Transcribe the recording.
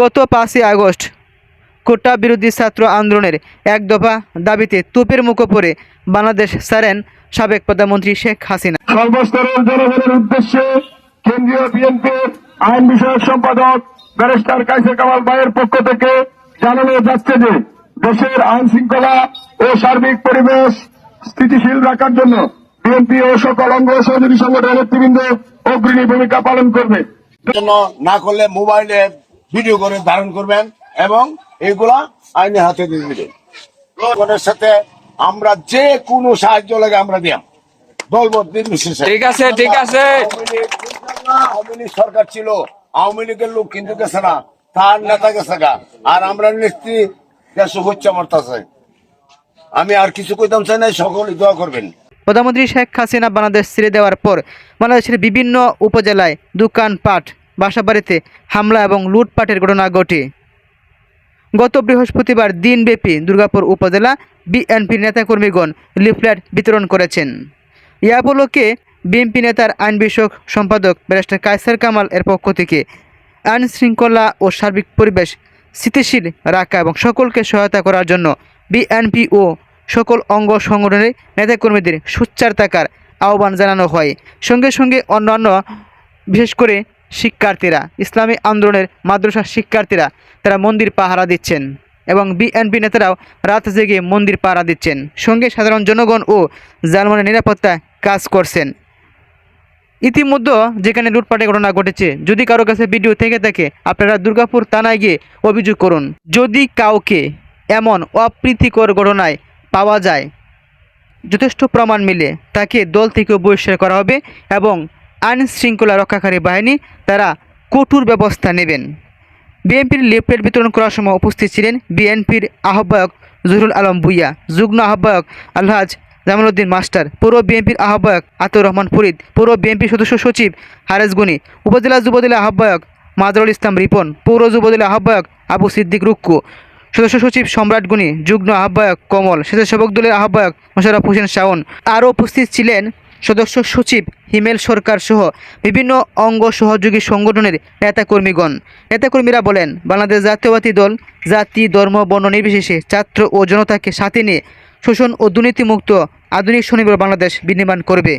গত পাঁচই আগস্ট কোটা বিরোধী ছাত্র আন্দোলনের এক দফা দাবিতে তোপের মুখে পড়ে বাংলাদেশ ছাড়েন সাবেক প্রধানমন্ত্রী শেখ হাসিনা। সর্বস্তরের জনগণের উদ্দেশ্যে কেন্দ্রীয় বিএনপির আইন বিষয়ক সম্পাদক ব্যারিস্টার কাইসের কামাল ভাইয়ের পক্ষ থেকে জানানো যাচ্ছে যে দেশের আইন শৃঙ্খলা ও সার্বিক পরিবেশ স্থিতিশীল রাখার জন্য বিএনপি ও সকল অঙ্গ সহযোগী সংগঠনের নেতৃবৃন্দ অগ্রণী ভূমিকা পালন করবে। না করলে মোবাইলে ভিডিও করে ধারণ করবেন এবং এগুলা আইনের হাতে দিয়ে দিবেন। সাথে আমরা যে কোনো সাহায্য লাগে আমরা দিয়াম। নির্বিশেষে। ঠিক আছে ঠিক আছে। আওয়ামী লীগ সরকার ছিল আওয়ামী লীগের লোক কিন্তু গেছে না তার নেতা গেছে গা। আর আমরা নেত্রী দেশ হচ্ছে আমার কাছে আমি আর কিছু কইতাম চাই না সকলে দোয়া করবেন। প্রধানমন্ত্রী শেখ হাসিনা বাংলাদেশ ছেড়ে দেওয়ার পর বাংলাদেশের বিভিন্ন উপজেলায় দোকানপাট বাসাবাড়িতে হামলা এবং লুটপাটের ঘটনা ঘটে। গত বৃহস্পতিবার দিনব্যাপী দুর্গাপুর উপজেলা বিএনপির নেতাকর্মীগণ লিফলেট বিতরণ করেছেন। ইয়া উপলক্ষে বিএনপি নেতার আইন বিষয়ক সম্পাদক ব্যারিস্টার কায়সার কামাল এর পক্ষ থেকে আইন শৃঙ্খলা ও সার্বিক পরিবেশ স্থিতিশীল রাখা এবং সকলকে সহায়তা করার জন্য বিএনপি ও সকল অঙ্গ সংগঠনের নেতাকর্মীদের সুচ্চার থাকার আহ্বান জানানো হয়। সঙ্গে সঙ্গে অন্যান্য, বিশেষ করে শিক্ষার্থীরা, ইসলামী আন্দোলনের মাদ্রাসা শিক্ষার্থীরা, তারা মন্দির পাহারা দিচ্ছেন এবং বিএনপি নেতারাও রাত জেগে মন্দির পাহারা দিচ্ছেন। সঙ্গে সাধারণ জনগণ ও জালমানের নিরাপত্তা কাজ করছেন। ইতিমধ্যে যেখানে লুটপাটের ঘটনা ঘটেছে, যদি কারও কাছে ভিডিও থেকে থাকে, আপনারা দুর্গাপুর থানায় গিয়ে অভিযোগ করুন। যদি কাউকে এমন অপ্রীতিকর ঘটনায় পাওয়া যায়, যথেষ্ট প্রমাণ মিলে তাকে দল থেকে বহিষ্কার করা হবে এবং আইন শৃঙ্খলা রক্ষাকারী বাহিনী তারা কঠোর ব্যবস্থা নেবেন। বিএনপির লিফলেট বিতরণ করার সময় উপস্থিত ছিলেন বিএনপির আহ্বায়ক জহুরুল আলম ভুইয়া, যুগ্ম আহ্বায়ক আলহাজ জামালউদ্দিন মাস্টার পৌর বিএনপির আহ্বায়ক আতর রহমান ফরিদ পৌর বিএনপি সদস্য সচিব হারেজ গুনি, উপজেলা যুবদলের আহ্বায়ক মাদরুল ইসলাম রিপন, পৌর যুবদলের আহ্বায়ক আবু সিদ্দিক রুক্কু, সদস্য সচিব সম্রাট গুনি, যুগ্ম আহ্বায়ক কমল, স্বেচ্ছাসেবক দলের আহ্বায়ক মোশারফ হোসেন শাওন। আরও উপস্থিত ছিলেন সদস্য সচিব হিমেল সরকার সহ বিভিন্ন অঙ্গ সহযোগী সংগঠনের নেতাকর্মীগণ। নেতাকর্মীরা বলেন, বাংলাদেশ জাতীয়বাদী দল, জাতি, ধর্ম, বর্ণ নির্বিশেষে ছাত্র ও জনতাকে সাথে নিয়ে শোষণ ও দুর্নীতিমুক্ত আধুনিক স্বনির্ভর বাংলাদেশ বিনির্মাণ করবে।